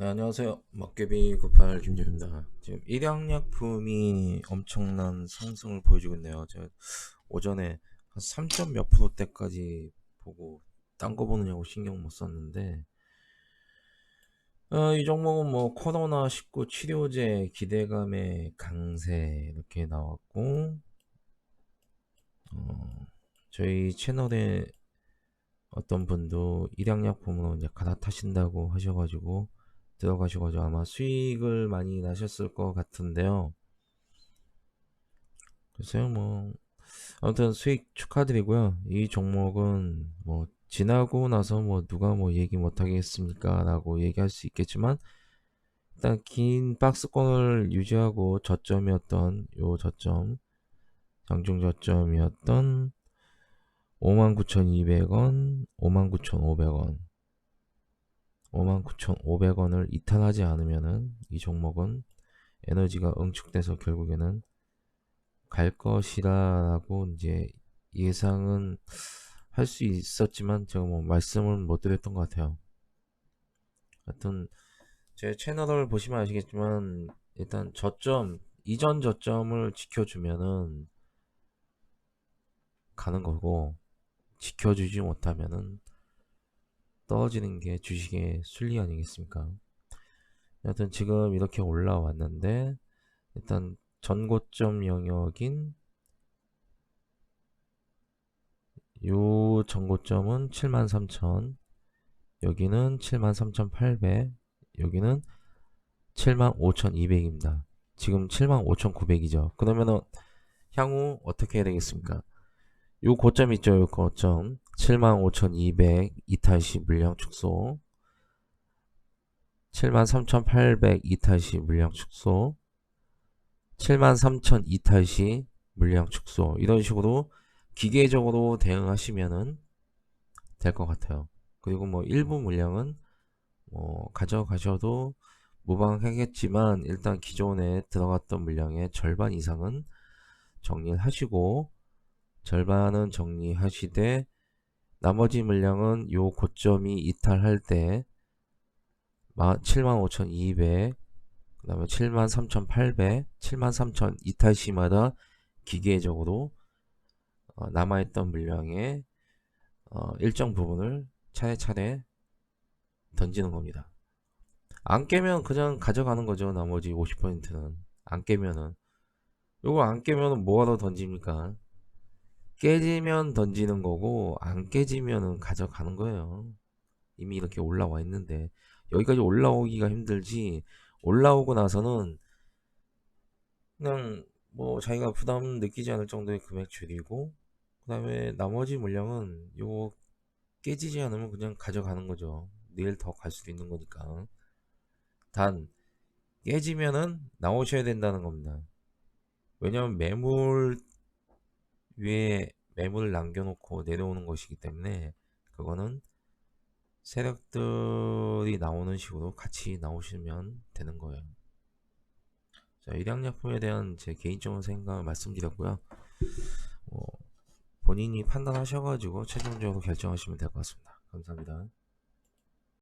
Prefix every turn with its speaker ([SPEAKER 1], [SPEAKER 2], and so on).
[SPEAKER 1] 네, 안녕하세요. 먹개비 98 김재입니다. 지금 일양약품이 엄청난 상승을 보여주고 있네요. 제가 오전에 한 3점 몇 프로대까지 보고 딴 거 보느냐고 신경 못 썼는데 어, 이 종목은 뭐 코로나 19 치료제 기대감의 강세 이렇게 나왔고 어, 저희 채널에 어떤 분도 일양약품으로 이제 갈아타신다고 하셔가지고 들어가셔가지고 아마 수익을 많이 나셨을 것 같은데요. 글쎄요, 뭐, 아무튼 수익 축하드리고요. 이 종목은 뭐, 지나고 나서 뭐, 누가 뭐 얘기 못 하겠습니까? 라고 얘기할 수 있겠지만, 일단 긴 박스권을 유지하고 저점이었던 요 저점, 장중 저점이었던 59,200원, 59,500원, 59,500원을 이탈하지 않으면은 이 종목은 에너지가 응축돼서 결국에는 갈 것이라고 이제 예상은 할 수 있었지만 제가 뭐 말씀을 못 드렸던 것 같아요. 하여튼 제 채널을 보시면 아시겠지만 일단 저점 이전 저점을 지켜주면은 가는 거고 지켜주지 못하면은 떨어지는 게 주식의 순리 아니겠습니까? 여하튼 지금 이렇게 올라왔는데 일단 전고점 영역인 요 전고점은 73,000 여기는 73,800 여기는 75,200입니다. 지금 75,900이죠. 그러면은 향후 어떻게 해야 되겠습니까? 요 고점 있죠, 요 고점. 75,200 이탈시 물량 축소. 73,800 이탈시 물량 축소. 73,000 이탈시 물량 축소. 이런 식으로 기계적으로 대응하시면은 될 것 같아요. 그리고 뭐 일부 물량은 뭐 가져가셔도 무방하겠지만 일단 기존에 들어갔던 물량의 절반 이상은 정리를 하시고 절반은 정리하시되 나머지 물량은 요 고점이 이탈할 때 75,200, 그 다음에 73,800, 73,000 이탈 시마다 기계적으로 어, 남아있던 물량의 어, 일정 부분을 차례차례 던지는 겁니다. 안 깨면 그냥 가져가는 거죠. 나머지 50%는. 안 깨면은. 요거 안 깨면은 뭐하러 던집니까? 깨지면 던지는 거고 안 깨지면은 가져가는 거예요. 이미 이렇게 올라와 있는데 여기까지 올라오기가 힘들지 올라오고 나서는 그냥 뭐 자기가 부담 느끼지 않을 정도의 금액 줄이고 그 다음에 나머지 물량은 요거 깨지지 않으면 그냥 가져가는 거죠. 내일 더 갈 수도 있는 거니까. 단 깨지면은 나오셔야 된다는 겁니다. 왜냐면 매물 위에 매물을 남겨놓고 내려오는 것이기 때문에 그거는 세력들이 나오는 식으로 같이 나오시면 되는 거예요. 자, 일양약품에 대한 제 개인적인 생각을 말씀드렸고요. 어, 본인이 판단하셔가지고 최종적으로 결정하시면 될 것 같습니다. 감사합니다.